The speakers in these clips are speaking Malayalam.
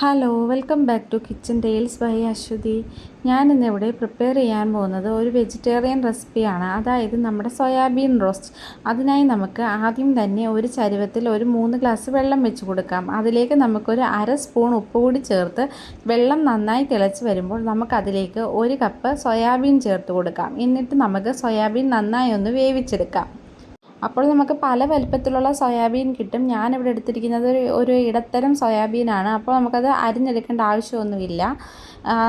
Hello welcome back to kitchen tales by Aswathy ഞാൻ ഇന്നിവിടെ പ്രിപ്പയർ ചെയ്യാൻ പോകുന്നത് ഒരു വെജിറ്റേറിയൻ റെസിപ്പിയാണ് അതായത് നമ്മുടെ സോയാബീൻ റോസ്റ്റ് അതിനായി നമുക്ക് ആദ്യം തന്നെ ഒരു ചരുവത്തിൽ ഒരു മൂന്ന് ഗ്ലാസ് വെള്ളം വെച്ച് കൊടുക്കാം. അതിലേക്ക് നമുക്കൊരു അര സ്പൂൺ ഉപ്പ് കൂടി ചേർത്ത് വെള്ളം നന്നായി തിളച്ച് വരുമ്പോൾ നമുക്കതിലേക്ക് ഒരു കപ്പ് സോയാബീൻ ചേർത്ത് കൊടുക്കാം. എന്നിട്ട് നമുക്ക് സോയാബീൻ നന്നായി ഒന്ന് വേവിച്ചെടുക്കാം. അപ്പോൾ നമുക്ക് പല വലിപ്പത്തിലുള്ള സോയാബീൻ കിട്ടും. ഞാനിവിടെ എടുത്തിരിക്കുന്നത് ഒരു ഒരു ഇടത്തരം സോയാബീനാണ്. അപ്പോൾ നമുക്കത് അരിഞ്ഞെടുക്കേണ്ട ആവശ്യമൊന്നുമില്ല.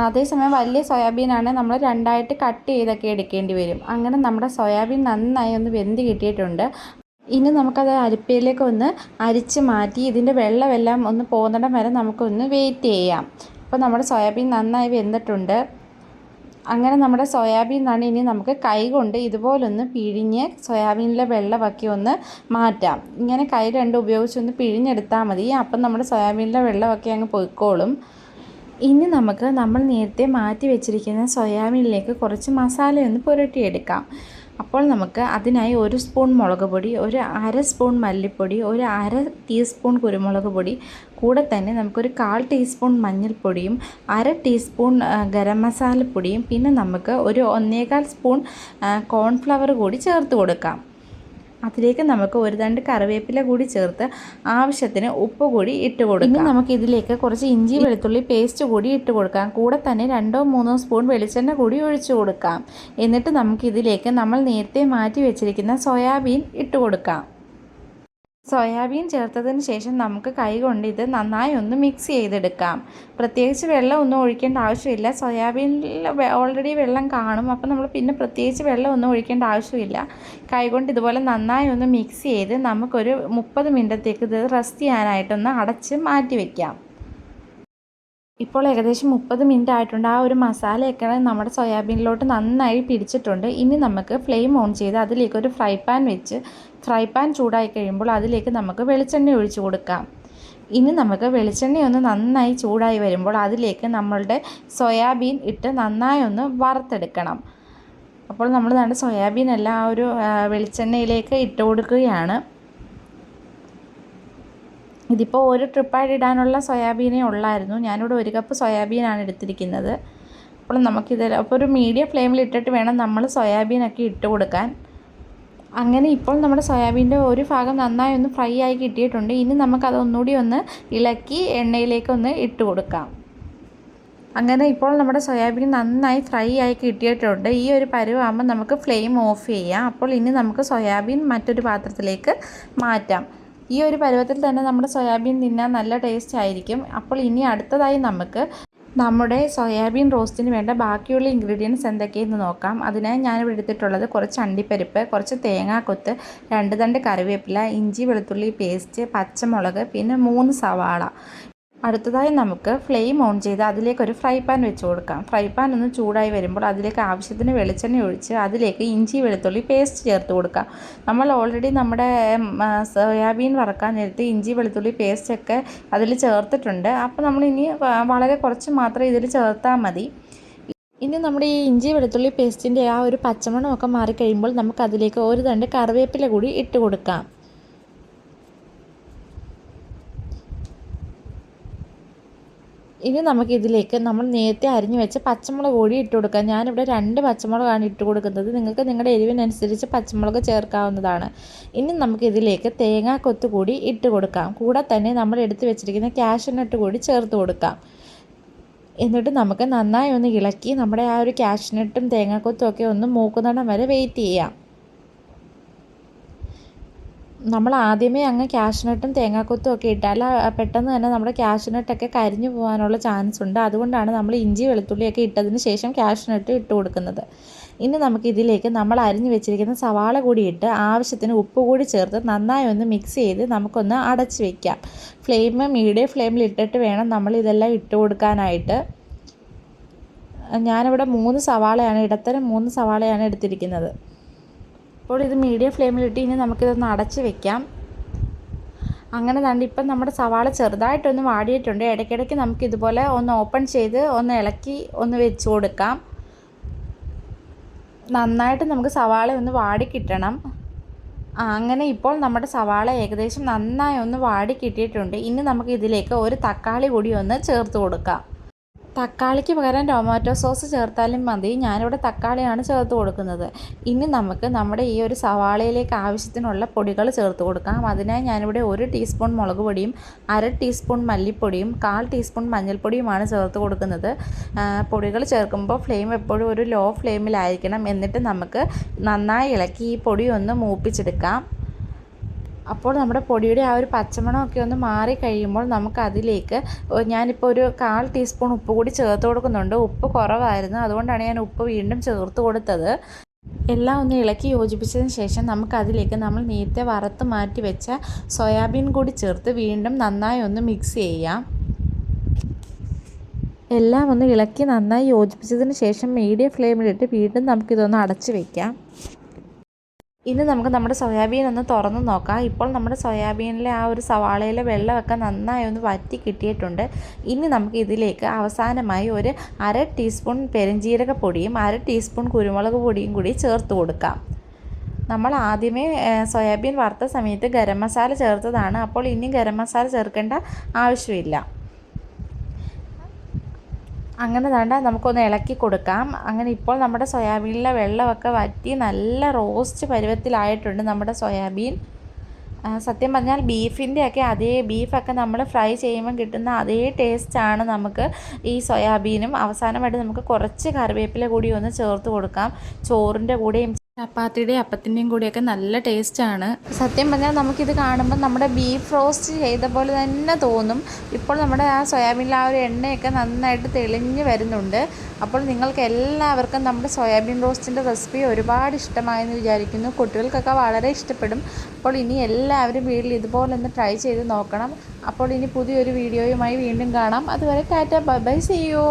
അതേസമയം വലിയ സോയാബീനാണ് നമ്മൾ രണ്ടായിട്ട് കട്ട് ചെയ്തൊക്കെ എടുക്കേണ്ടി വരും. അങ്ങനെ നമ്മുടെ സോയാബീൻ നന്നായി ഒന്ന് വെന്ത് കിട്ടിയിട്ടുണ്ട്. ഇനി നമുക്കത് അരിപ്പയിലേക്ക് ഒന്ന് അരിച്ച് മാറ്റി ഇതിന്റെ വെള്ളമെല്ലാം ഒന്ന് പോകുന്നിടം വരെ നമുക്കൊന്ന് വെയിറ്റ് ചെയ്യാം. അപ്പോൾ നമ്മുടെ സോയാബീൻ നന്നായി വെന്തിട്ടുണ്ട്. അങ്ങനെ നമ്മുടെ സോയാബീൻ ആണ് ഇനി നമുക്ക് കൈ കൊണ്ട് ഇതുപോലൊന്ന് പിഴിഞ്ഞ് സോയാബീനിലെ വെള്ളമൊക്കെ ഒന്ന് മാറ്റാം. ഇങ്ങനെ കൈ രണ്ട് ഉപയോഗിച്ചൊന്ന് പിഴിഞ്ഞെടുത്താൽ മതി. അപ്പം നമ്മുടെ സോയാബീനിലെ വെള്ളമൊക്കെ അങ്ങ് പൊയ്ക്കോളും. ഇനി നമുക്ക് നമ്മൾ നേരത്തെ മാറ്റി വെച്ചിരിക്കുന്ന സോയാബീനിലേക്ക് കുറച്ച് മസാലയൊന്ന് പുരട്ടിയെടുക്കാം. അപ്പോൾ നമുക്ക് അതിനായി ഒരു സ്പൂൺ മുളക് പൊടി ഒരു അര സ്പൂൺ മല്ലിപ്പൊടി ഒരു അര ടീസ്പൂൺ കുരുമുളക് പൊടി കൂടെ തന്നെ നമുക്കൊരു കാൽ ടീസ്പൂൺ മഞ്ഞൾപ്പൊടിയും അര ടീസ്പൂൺ ഗരം മസാലപ്പൊടിയും പിന്നെ നമുക്ക് ഒരു ഒന്നേകാൽ സ്പൂൺ കോൺഫ്ലവർ കൂടി ചേർത്ത് കൊടുക്കാം. അതിലേക്ക് നമുക്ക് ഒരു രണ്ട് കറിവേപ്പില കൂടി ചേർത്ത് ആവശ്യത്തിന് ഉപ്പ് കൂടി ഇട്ട് കൊടുക്കാം. ഇനി നമുക്ക് ഇതിലേക്ക് കുറച്ച് ഇഞ്ചി വെളുത്തുള്ളി പേസ്റ്റ് കൂടി ഇട്ട് കൊടുക്കാം. കൂടെ തന്നെ രണ്ടോ മൂന്നോ സ്പൂൺ വെളിച്ചെണ്ണ കൂടി ഒഴിച്ചു കൊടുക്കാം. എന്നിട്ട് നമുക്ക് ഇതിലേക്ക് നമ്മൾ നേരത്തെ മാറ്റി വെച്ചിരിക്കുന്ന സോയാബീൻ ഇട്ട് കൊടുക്കാം. സോയാബീൻ ചേർത്തതിന് ശേഷം നമുക്ക് കൈകൊണ്ട് ഇത് നന്നായി ഒന്ന് മിക്സ് ചെയ്തെടുക്കാം. പ്രത്യേകിച്ച് വെള്ളം ഒന്നും ഒഴിക്കേണ്ട ആവശ്യമില്ല. സോയാബീനിൽ ഓൾറെഡി വെള്ളം കാണും. അപ്പോൾ നമ്മൾ പിന്നെ പ്രത്യേകിച്ച് വെള്ളം ഒന്നും ഒഴിക്കേണ്ട ആവശ്യമില്ല. കൈകൊണ്ട് ഇതുപോലെ നന്നായി ഒന്ന് മിക്സ് ചെയ്ത് നമുക്കൊരു മുപ്പത് മിനിറ്റത്തേക്ക് ഇത് റെസ്റ്റ് ചെയ്യാനായിട്ടൊന്ന് അടച്ച് മാറ്റി വയ്ക്കാം ഇപ്പോൾ ഏകദേശം മുപ്പത് മിനിറ്റ് ആയിട്ടുണ്ട്. ആ ഒരു മസാലയൊക്കെ നമ്മുടെ സോയാബീനിലോട്ട് നന്നായി പിടിച്ചിട്ടുണ്ട്. ഇനി നമുക്ക് ഫ്ലെയിം ഓൺ ചെയ്ത് അതിലേക്ക് ഒരു ഫ്രൈ പാൻ വെച്ച് ഫ്രൈ പാൻ ചൂടായി കഴിയുമ്പോൾ അതിലേക്ക് നമുക്ക് വെളിച്ചെണ്ണ ഒഴിച്ചു കൊടുക്കാം. ഇനി നമുക്ക് വെളിച്ചെണ്ണ ഒന്ന് നന്നായി ചൂടായി വരുമ്പോൾ അതിലേക്ക് നമ്മളുടെ സോയാബീൻ ഇട്ട് നന്നായി ഒന്ന് വറുത്തെടുക്കണം. അപ്പോൾ നമ്മൾ നമ്മുടെ സോയാബീൻ എല്ലാം ആ ഒരു വെളിച്ചെണ്ണയിലേക്ക് ഇട്ട് കൊടുക്കുകയാണ്. ഇതിപ്പോൾ ഒരു ട്രിപ്പായിട്ട് ഇടാനുള്ള സോയാബീനേ ഉള്ളായിരുന്നു. ഞാനിവിടെ ഒരു കപ്പ് സോയാബീനാണ് എടുത്തിരിക്കുന്നത്. അപ്പോൾ നമുക്കിത് അപ്പോൾ ഒരു മീഡിയം ഫ്ലെയിമിൽ ഇട്ടിട്ട് വേണം നമ്മൾ സോയാബീനൊക്കെ ഇട്ട് കൊടുക്കാൻ. അങ്ങനെ ഇപ്പോൾ നമ്മുടെ സോയാബീന്റെ ഒരു ഭാഗം നന്നായി ഒന്ന് ഫ്രൈ ആയി കിട്ടിയിട്ടുണ്ട്. ഇനി നമുക്കത് ഒന്നുകൂടി ഒന്ന് ഇളക്കി എണ്ണയിലേക്ക് ഒന്ന് ഇട്ട് കൊടുക്കാം. അങ്ങനെ ഇപ്പോൾ നമ്മുടെ സോയാബീൻ നന്നായി ഫ്രൈ ആയി കിട്ടിയിട്ടുണ്ട്. ഈ ഒരു പരുവാകുമ്പോൾ നമുക്ക് ഫ്ലെയിം ഓഫ് ചെയ്യാം. അപ്പോൾ ഇനി നമുക്ക് സോയാബീൻ മറ്റൊരു പാത്രത്തിലേക്ക് മാറ്റാം. ഈ ഒരു പരുവത്തിൽ തന്നെ നമ്മുടെ സോയാബീൻ തിന്നാൻ നല്ല ടേസ്റ്റ് ആയിരിക്കും. അപ്പോൾ ഇനി അടുത്തതായി നമുക്ക് നമ്മുടെ സോയാബീൻ റോസ്റ്റിന് വേണ്ട ബാക്കിയുള്ള ഇൻഗ്രീഡിയൻസ് എന്തൊക്കെയെന്ന് നോക്കാം. അതിനായി ഞാനിവിടെ എടുത്തിട്ടുള്ളത് കുറച്ച് അണ്ടിപ്പരിപ്പ് കുറച്ച് തേങ്ങാക്കൊത്ത് രണ്ട് തണ്ട് കറിവേപ്പില ഇഞ്ചി വെളുത്തുള്ളി പേസ്റ്റ് പച്ചമുളക് പിന്നെ മൂന്ന് സവാള. അടുത്തതായി നമുക്ക് ഫ്ലെയിം ഓൺ ചെയ്ത് അതിലേക്ക് ഒരു ഫ്രൈ പാൻ വെച്ച് കൊടുക്കാം. ഫ്രൈ പാൻ ഒന്ന് ചൂടായി വരുമ്പോൾ അതിലേക്ക് ആവശ്യത്തിന് വെളിച്ചെണ്ണ ഒഴിച്ച് അതിലേക്ക് ഇഞ്ചി വെളുത്തുള്ളി പേസ്റ്റ് ചേർത്ത് കൊടുക്കാം. നമ്മൾ ഓൾറെഡി നമ്മുടെ സോയാബീൻ വറക്കാൻ നേരത്തെ ഇഞ്ചി വെളുത്തുള്ളി പേസ്റ്റൊക്കെ അതിൽ ചേർത്തിട്ടുണ്ട്. അപ്പോൾ നമ്മൾ ഇനി വളരെ കുറച്ച് മാത്രം ഇതിൽ ചേർത്താൽ മതി. ഇനി നമ്മുടെ ഈ ഇഞ്ചി വെളുത്തുള്ളി പേസ്റ്റിന്റെ ആ ഒരു പച്ചമണമൊക്കെ മാറിക്കഴിയുമ്പോൾ നമുക്കതിലേക്ക് ഒരു തണ്ട് കറിവേപ്പില കൂടി ഇട്ട് കൊടുക്കാം. ഇനി നമുക്ക് ഇതിലേക്ക് നമ്മൾ നേരത്തെ അരിഞ്ഞു വെച്ച പച്ചമുളക് കൂടി ഇട്ട് കൊടുക്കാം. ഞാനിവിടെ രണ്ട് പച്ചമുളകാണ് ഇട്ട് കൊടുക്കുന്നത്. നിങ്ങൾക്ക് നിങ്ങളുടെ എരിവിനനുസരിച്ച് പച്ചമുളക് ചേർക്കാവുന്നതാണ്. ഇനി നമുക്ക് ഇതിലേക്ക് തേങ്ങാ കൊത്ത് കൂടി ഇട്ട് കൊടുക്കാം. കൂടെ തന്നെ നമ്മൾ എടുത്തു വെച്ചിരിക്കുന്ന കാഷ്നട്ട് കൂടി ചേർത്ത് കൊടുക്കാം. എന്നിട്ട് നമുക്ക് നന്നായി ഒന്ന് ഇളക്കി നമ്മുടെ ആ ഒരു കാഷ്നട്ടും തേങ്ങാക്കൊത്തും ഒക്കെ ഒന്ന് മൂക്കുന്നിടം വരെ വെയിറ്റ് ചെയ്യാം. നമ്മൾ ആദ്യമേ അങ്ങ് ക്യാഷ്നട്ടും തേങ്ങാക്കൊത്തും ഒക്കെ ഇട്ടാൽ പെട്ടെന്ന് തന്നെ നമ്മുടെ ക്യാഷ്നട്ടൊക്കെ കരിഞ്ഞു പോകാനുള്ള ചാൻസ് ഉണ്ട്. അതുകൊണ്ടാണ് നമ്മൾ ഇഞ്ചി വെളുത്തുള്ളിയൊക്കെ ഇട്ടതിന് ശേഷം ക്യാഷ്നട്ട് ഇട്ട് കൊടുക്കുന്നത്. ഇനി നമുക്ക് ഇതിലേക്ക് നമ്മൾ അരിഞ്ഞു വെച്ചിരിക്കുന്ന സവാള കൂടി ഇട്ട് ആവശ്യത്തിന് ഉപ്പ് കൂടി ചേർത്ത് നന്നായി ഒന്ന് മിക്സ് ചെയ്ത് നമുക്കൊന്ന് അടച്ച് വെക്കാം. ഫ്ലെയിം മീഡിയം ഫ്ലെയിമിൽ ഇട്ടിട്ട് വേണം നമ്മൾ ഇതെല്ലാം ഇട്ട് കൊടുക്കാനായിട്ട്. ഞാനിവിടെ മൂന്ന് സവാളയാണ് ഇടത്തരം മൂന്ന് സവാളയാണ് എടുത്തിരിക്കുന്നത്. അപ്പോൾ ഇത് മീഡിയം ഫ്ലെയിമിലിട്ട് ഇനി നമുക്കിതൊന്ന് അടച്ച് വെക്കാം. അങ്ങനെ തന്നെ ഇപ്പം നമ്മുടെ സവാള ചെറുതായിട്ടൊന്ന് വാടിയിട്ടുണ്ട്. ഇടയ്ക്കിടയ്ക്ക് നമുക്ക് ഇതുപോലെ ഒന്ന് ഓപ്പൺ ചെയ്ത് ഒന്ന് ഇളക്കി ഒന്ന് വെച്ച് കൊടുക്കാം. നന്നായിട്ട് നമുക്ക് സവാള ഒന്ന് വാടി കിട്ടണം. അങ്ങനെ ഇപ്പോൾ നമ്മുടെ സവാള ഏകദേശം നന്നായി ഒന്ന് വാടി കിട്ടിയിട്ടുണ്ട്. ഇനി നമുക്ക് ഇതിലേക്ക് ഒരു തക്കാളി കൂടി ഒന്ന് ചേർത്ത് കൊടുക്കാം. തക്കാളിക്ക് പകരം ടൊമാറ്റോ സോസ് ചേർത്താലും മതി. ഞാനിവിടെ തക്കാളിയാണ് ചേർത്ത് കൊടുക്കുന്നത്. ഇനി നമുക്ക് നമ്മുടെ ഈ ഒരു സവാളയിലേക്ക് ആവശ്യത്തിനുള്ള പൊടികൾ ചേർത്ത് കൊടുക്കാം. അതിനായി ഞാനിവിടെ ഒരു ടീസ്പൂൺ മുളക് പൊടിയും അര ടീസ്പൂൺ മല്ലിപ്പൊടിയും കാൽ ടീസ്പൂൺ മഞ്ഞൾപ്പൊടിയുമാണ് ചേർത്ത് കൊടുക്കുന്നത്. പൊടികൾ ചേർക്കുമ്പോൾ ഫ്ലെയിം എപ്പോഴും ഒരു ലോ ഫ്ലെയിമിലായിരിക്കണം. എന്നിട്ട് നമുക്ക് നന്നായി ഇളക്കി ഈ പൊടി ഒന്ന് മൂപ്പിച്ചെടുക്കാം. അപ്പോൾ നമ്മുടെ പൊടിയുടെ ആ ഒരു പച്ചമണമൊക്കെ ഒന്ന് മാറി കഴിയുമ്പോൾ നമുക്ക് അതിലേക്ക് ഞാനിപ്പോൾ ഒരു കാൽ ടീസ്പൂൺ ഉപ്പ് കൂടി ചേർത്ത് കൊടുക്കുന്നുണ്ട്. ഉപ്പ് കുറവായിരുന്നു. അതുകൊണ്ടാണ് ഞാൻ ഉപ്പ് വീണ്ടും ചേർത്ത് കൊടുത്തത്. എല്ലാം ഒന്ന് ഇളക്കി യോജിപ്പിച്ചതിന് ശേഷം നമുക്കതിലേക്ക് നമ്മൾ നേരത്തെ വറുത്ത് മാറ്റി വെച്ച സോയാബീൻ കൂടി ചേർത്ത് വീണ്ടും നന്നായി ഒന്ന് മിക്സ് ചെയ്യാം. എല്ലാം ഒന്ന് ഇളക്കി നന്നായി യോജിപ്പിച്ചതിന് ശേഷം മീഡിയം ഫ്ലെയിമിലിട്ട് വീണ്ടും നമുക്കിതൊന്ന് അടച്ച് വെക്കാം. ഇനി നമുക്ക് നമ്മുടെ സോയാബീൻ ഒന്ന് തുറന്ന് നോക്കാം. ഇപ്പോൾ നമ്മുടെ സോയാബീനിലെ ആ ഒരു സവാളയിലെ വെള്ളമൊക്കെ നന്നായി ഒന്ന് വറ്റി കിട്ടിയിട്ടുണ്ട്. ഇനി നമുക്ക് ഇതിലേക്ക് അവസാനമായി ഒരു അര ടീസ്പൂൺ പെരുംജീരക പൊടിയും അര ടീസ്പൂൺ കുരുമുളക് പൊടിയും കൂടി ചേർത്ത് കൊടുക്കാം. നമ്മൾ ആദ്യമേ സോയാബീൻ വറുത്ത സമയത്ത് ഗരം മസാല ചേർത്തതാണ്. അപ്പോൾ ഇനി ഗരം മസാല ചേർക്കേണ്ട ആവശ്യമില്ല. അങ്ങനെ വേണ്ട നമുക്കൊന്ന് ഇളക്കി കൊടുക്കാം. അങ്ങനെ ഇപ്പോൾ നമ്മുടെ സോയാബീനിലെ വെള്ളമൊക്കെ വറ്റി നല്ല റോസ്റ്റ് പരുവത്തിലായിട്ടുണ്ട് നമ്മുടെ സോയാബീൻ. സത്യം പറഞ്ഞാൽ ബീഫിന്റെ ഒക്കെ അതേ ബീഫൊക്കെ നമ്മൾ ഫ്രൈ ചെയ്യുമ്പോൾ കിട്ടുന്ന അതേ ടേസ്റ്റാണ് നമുക്ക് ഈ സോയാബീനും. അവസാനമായിട്ട് നമുക്ക് കുറച്ച് കറിവേപ്പില കൂടി ഒന്ന് ചേർത്ത് കൊടുക്കാം. ചോറിന്റെ കൂടെയും ചപ്പാത്തിയുടെയും അപ്പത്തിന്റെയും കൂടിയൊക്കെ നല്ല ടേസ്റ്റാണ്. സത്യം പറഞ്ഞാൽ നമുക്കിത് കാണുമ്പോൾ നമ്മുടെ ബീഫ് റോസ്റ്റ് ചെയ്ത പോലെ തന്നെ തോന്നും. ഇപ്പോൾ നമ്മുടെ ആ സോയാബീനിലെ ആ ഒരു എണ്ണയൊക്കെ നന്നായിട്ട് തെളിഞ്ഞ് വരുന്നുണ്ട്. അപ്പോൾ നിങ്ങൾക്ക് എല്ലാവർക്കും നമ്മുടെ സോയാബീൻ റോസ്റ്റിന്റെ റെസിപ്പി ഒരുപാട് ഇഷ്ടമായെന്ന് വിചാരിക്കുന്നു. കുട്ടികൾക്കൊക്കെ വളരെ ഇഷ്ടപ്പെടും. അപ്പോൾ ഇനി എല്ലാവരും വീട്ടിൽ ഇതുപോലെ ഒന്ന് ട്രൈ ചെയ്ത് നോക്കണം. അപ്പോൾ ഇനി പുതിയൊരു വീഡിയോയുമായി വീണ്ടും കാണാം. അതുവരെ tata bye bye see you.